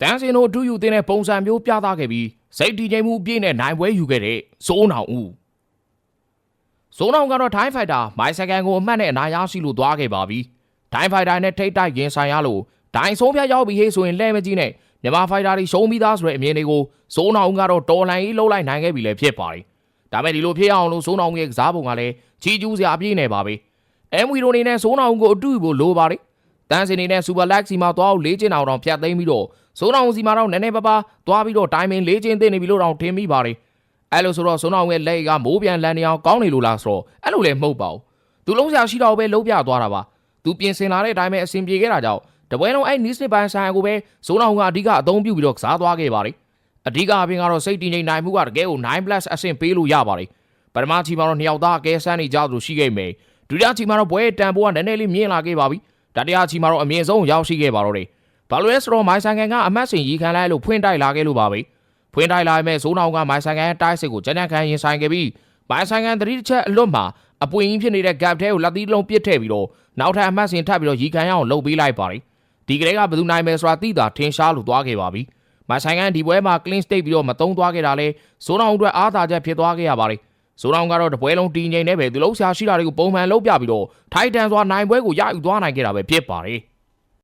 တန်းစင်တို့အတူယူတဲ့ပုံစံမျိုးပြသခဲ့ပြီးစိတ်တည်ငြိမ်မှုပြည့်နဲ့နိုင်ပွဲယူခဲ့တဲ့စိုးနောင်ဦးစိုးနောင်ကတော့ထိုင်းဖိုက်တာမိုင်စကန်ကိုအမှတ်နဲ့အနာရရှိလို့သွားခဲ့ပါပြီထိုင်းဖိုက်တာနဲ့ထိတ်တိုက်ရင်ဆိုင်ရလို့ဒိုင်ဆုံးဖြတ်ရောက်ပြီးဟေးဆိုရင်လဲမကြီးနဲ့မြန်မာဖိုက်တာတွေရှုံးပြီးသားဆိုတဲ့အမြင်တွေကိုစိုးနောင်ဦးကတော့တော်လန်ကြီးလှုပ်လိုက်နိုင်ခဲ့ပြီလည်းဖြစ်ပါတယ်ဒါပေမဲ့ဒီလိုဖြစ်အောင်လို့စိုးနောင်ဦးရဲ့ကစားပုံကလည်းချီကျူးစရာအပြည့်နေပါပဲအဲမွေတို့အနေနဲ့စိုးနောင်ဦးကိုအတူယူဖို့လိုပါတယ် တန်းစင်နေနဲ့စူပါလက်စီမှာသွားအောင်လေးကျင်းအောင်တော့ဖြတ်သိမ်းပြီးတော့စိုးနောင်စီမှာတော့နည်းနည်းပါးပါးသွားပြီးတော့တိုင်မင်လေးကျင်းသိနေပြီလို့တော့ထင်မိပါတယ်အဲ့လိုဆိုတော့စိုးနောင်ရဲ့လက်ကမိုးပြန်လန်နေအောင်ကောင်းနေလို့လားဆိုတော့အဲ့လိုလည်းမဟုတ်ပါဘူးသူလုံးစရာရှိတော့ပဲလုံးပြသွားတာပါသူပြင်ဆင်လာတဲ့အတိုင်းပဲအဆင်ပြေခဲ့တာကြောင့်တပွဲလုံးအဲ့နီးစနစ်ပိုင်းဆိုင်ကိုပဲစိုးနောင်ကအဓိကအသုံးပြုပြီးတော့ကစားသွားခဲ့ပါတယ်အဓိကအပြင်ကတော့စိတ်တည်ငြိမ်နိုင်မှုကတကယ်ကို 9+ အဆင့်ပေးလို့ရပါတယ်ပထမချီမှာတော့နှစ်ယောက်သားအကဲဆန်းနေကြသလိုရှိခဲ့မယ်ဒုတိယချီမှာတော့ပွဲတန်ဖိုးကနည်းနည်းလေးမြင့်လာခဲ့ပါပြီ တတိယချီမှာတော့အမြင့်ဆုံးရောက်ရှိခဲ့ပါတော့တယ်။ဘာလို့လဲဆိုတော့မိုင်ဆိုင်ကန်ကအမတ်စင်ရီခံလိုက်လို့ဖွင့်တိုက်လာခဲ့လို့ပါပဲ။ဖွင့်တိုက်လာပေမဲ့ဇိုးနောင်ကမိုင်ဆိုင်ကန်ရဲ့တိုက်စစ်ကိုကြမ်းကြမ်းခံရင်ဆိုင်ခဲ့ပြီးမိုင်ဆိုင်ကန်သတိတစ်ချက်အလွတ်မှာအပွင့်ကြီးဖြစ်နေတဲ့ gap ထဲကိုလက်သီးတစ်လုံးပစ်ထည့်ပြီးတော့နောက်ထပ်အမတ်စင်ထပ်ပြီးတော့ရီခံရအောင်လှုပ်ပေးလိုက်ပါတယ်။ဒီကလေးကဘယ်သူနိုင်မယ်ဆိုတာသိတာထင်ရှားလို့သွားခဲ့ပါပြီ။မိုင်ဆိုင်ကန်ဒီပွဲမှာ clean state ပြီးတော့မတုံးသွားခဲ့တာလဲဇိုးနောင်အတွက်အားသာချက်ဖြစ်သွားခဲ့ရပါတယ်။ ဇိုးနောင်ကတော့တပွဲလုံးတီငိမ့်နေပဲသူလုံးဆရာရှိတာတွေကိုပုံမှန်လုပ်ပြပြီးတော့ထိုက်တန်စွာနိုင်ပွဲကိုရယူသွားနိုင်ခဲ့တာပဲဖြစ်ပါတယ်။